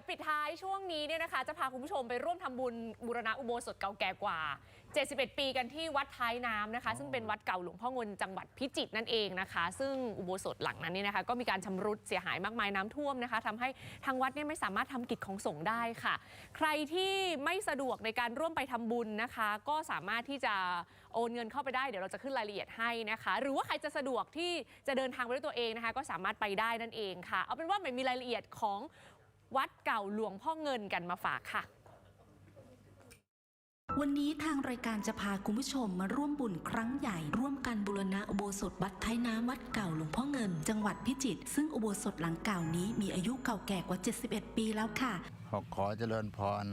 ยวปิดท้ายช่วงนี้เนี่ยนะคะ จะพาคุณผู้ชมไปร่วมทำบุญบูรณะอุโบสถเก่าแก่กว่า 71 ปีกันที่วัดท้ายน้ำนะคะ ซึ่งเป็นวัดเก่าหลวงพ่อเงินจังหวัดพิจิตรนั่นเองนะคะ ซึ่งอุโบสถหลังนั้นเนี่ยนะคะ ก็มีการชำรุดเสียหายมากมายน้ำท่วมนะคะทำให้ทางวัดเนี่ยไม่สามารถทำกิจของสงฆ์ได้ค่ะ ใครที่ไม่สะดวกในการร่วมไปทำบุญนะคะ ก็สามารถที่จะโอนเงินเข้าไปได้เดี๋ยวเราจะขึ้นรายละเอียดให้นะคะ หรือว่าใครจะสะดวกที่จะเดินทางไปด้วยตัวเองนะคะ ก็สามารถไปได้นั่นเองค่ะ เอาเป็นว่าไม่มีรายละเอียดของ วัดเก่าหลวงพ่อเงินกันมาฝากค่ะ วันนี้ทางรายการจะพาคุณผู้ชมมาร่วมบุญครั้งใหญ่ ร่วมกันบูรณะอุโบสถวัดท้ายน้ำวัดเก่าหลวงพ่อเงิน จังหวัดพิจิตรซึ่งอุโบสถหลังเก่านี้มีอายุเก่าแก่กว่า 71 ปีแล้วค่ะ ขอขอเจริญพร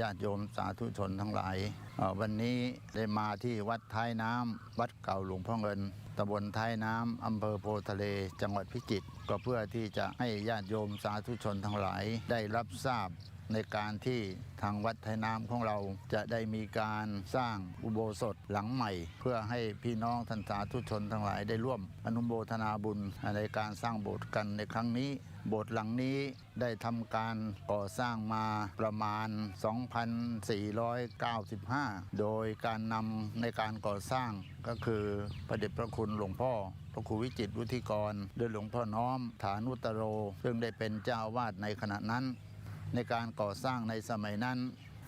ญาติโยมสาธุชนทั้งหลาย วันนี้ได้มาที่วัดท้ายน้ำวัดเก่าหลวงพ่อเงินตำบลท้ายน้ำอำเภอโพทะเล จังหวัดพิจิตรก็เพื่อที่จะให้ญาติโยมสาธุชนทั้งหลาย ได้รับทราบ ในการที่ทางวัดไทยน้ำของเราจะได้มีการสร้างอุโบสถหลังใหม่ เพื่อให้พี่น้องท่านสาธุชนทั้งหลายได้ร่วม อนุโมทนาบุญในการสร้างโบสถ์กันในครั้งนี้ โบสถ์หลังนี้ได้ทำการก่อสร้างมาประมาณ 2,495 โดยการนำในการก่อสร้างก็คือพระเดชพระคุณหลวงพ่อพระครูวิจิตวุฒิกรด้วยหลวงพ่อน้อมฐานุตโร ซึ่งได้เป็นเจ้าวาสในขณะนั้น ในการก่อสร้างในสมัยนั้น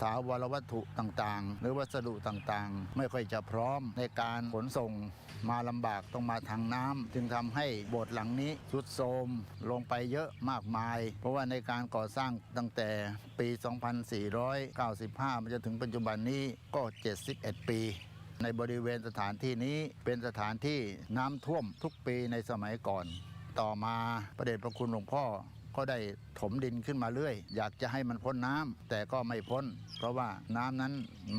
ถาวรวัตถุต่างๆ หรือวัสดุต่างๆ ไม่ค่อยจะพร้อมในการขนส่งมาลำบากต้องมาทางน้ำจึงทำให้โบสถ์หลังนี้ทรุดโทรมลงไปเยอะมากมาย เพราะว่าในการก่อสร้างตั้งแต่ปี 2495 มาจนถึงปัจจุบันนี้ก็ 71 ปี ในบริเวณสถานที่นี้เป็นสถานที่น้ำท่วมทุกปีในสมัยก่อน ต่อมาประเดชพระคุณหลวงพ่อก็ได้ ถมดินขึ้นมาเรื่อย อยากจะให้มันพ้นน้ำแต่ก็ไม่พ้น เพราะว่าน้ำนั้น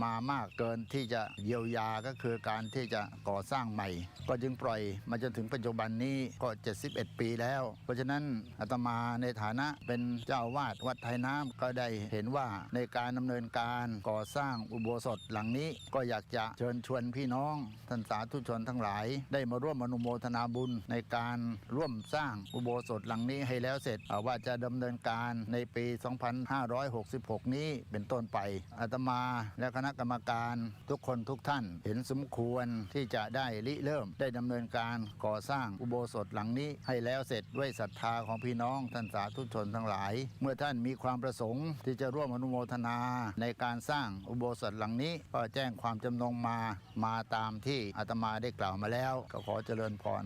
มามากเกินที่จะเยียวยาก็คือการที่จะก่อสร้างใหม่ ก็จึงปล่อยมาจนถึงปัจจุบันนี้ก็ 71 ปีแล้ว เพราะฉะนั้นอาตมาในฐานะเป็นเจ้าวาดวัดไทยน้ำก็ได้เห็นว่าในการดำเนินการก่อสร้างอุโบสถหลังนี้ ก็อยากจะเชิญชวนพี่น้องท่านสาธุชนทั้งหลาย ได้มาร่วมอนุโมทนาบุญในการร่วมสร้างอุโบสถหลังนี้ให้แล้วเสร็จอาว่าจะดำเนินการในปี 2566 นี้เป็นต้นไปอาตมาและคณะกรรมการทุกคนทุกท่านเห็นสมควรที่จะได้ริเริ่มได้ดำเนินการก่อสร้างอุโบสถหลังนี้ ให้แล้วเสร็จด้วยศรัทธาของพี่น้องท่านสาธุชนทั้งหลาย เมื่อท่านมีความประสงค์ ที่จะร่วมอนุโมทนาในการสร้างอุโบสถหลังนี้ ก็แจ้งความจำนงมามาตามที่อาตมาได้กล่าวมาแล้ว ก็ขอเจริญพร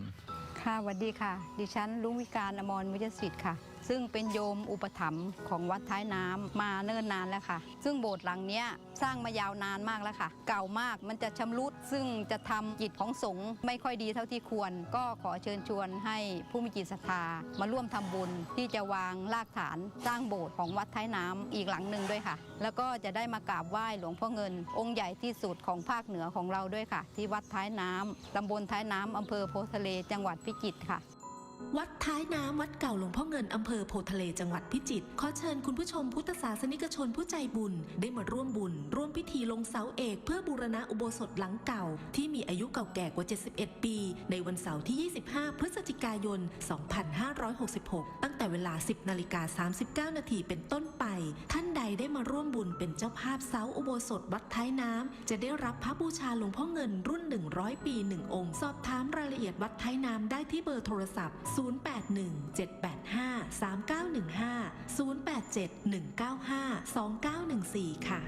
ค่ะสวัสดีค่ะ ดิฉันลุงวิการอมรวิจสิทธิ์ค่ะ ซึ่งเป็นโยมอุปถัมภ์ของวัดท้ายน้ำมาเนิ่นนานแล้วค่ะ ซึ่งโบสถ์หลังนี้สร้างมายาวนานมากแล้วค่ะ เก่ามากมันจะชำรุดซึ่งจะทำจิตของสงฆ์ไม่ค่อยดีเท่าที่ควร ก็ขอเชิญชวนให้ผู้มีจิตศรัทธามาร่วมทำบุญที่จะวางรากฐานสร้างโบสถ์ของวัดท้ายน้ำอีกหลังหนึ่งด้วยค่ะ แล้วก็จะได้มากราบไหว้หลวงพ่อเงิน องค์ใหญ่ที่สุดของภาคเหนือของเราด้วยค่ะ ที่วัดท้ายน้ำตำบลท้ายน้ำอำเภอโพทะเลจังหวัดพิจิตรค่ะ วัดท้ายน้ำวัดเก่าหลวงพ่อเงินอำเภอโพทะเลจังหวัดพิจิตรขอเชิญคุณผู้ชมพุทธศาสนิกชนผู้ใจบุญ ได้มาร่วมบุญ ร่วมพิธีลงเสาเอกเพื่อบูรณะอุโบสถหลังเก่า ที่มีอายุเก่าแก่กว่า 71 ปี ในวันเสาร์ที่ 25 พฤศจิกายน 2566 ตั้งแต่เวลา 10นาฬิกา39 นาทีเป็นต้นไป ท่านใดได้มาร่วมบุญเป็นเจ้าภาพเสาอุโบสถวัดท้ายน้ำจะได้รับพระบูชาหลวงพ่อเงินรุ่น 100 ปี 1 องค์ สอบถามรายละเอียดวัดท้ายน้ำได้ที่เบอร์โทรศัพท์0817853915 087-195-2914 ค่ะ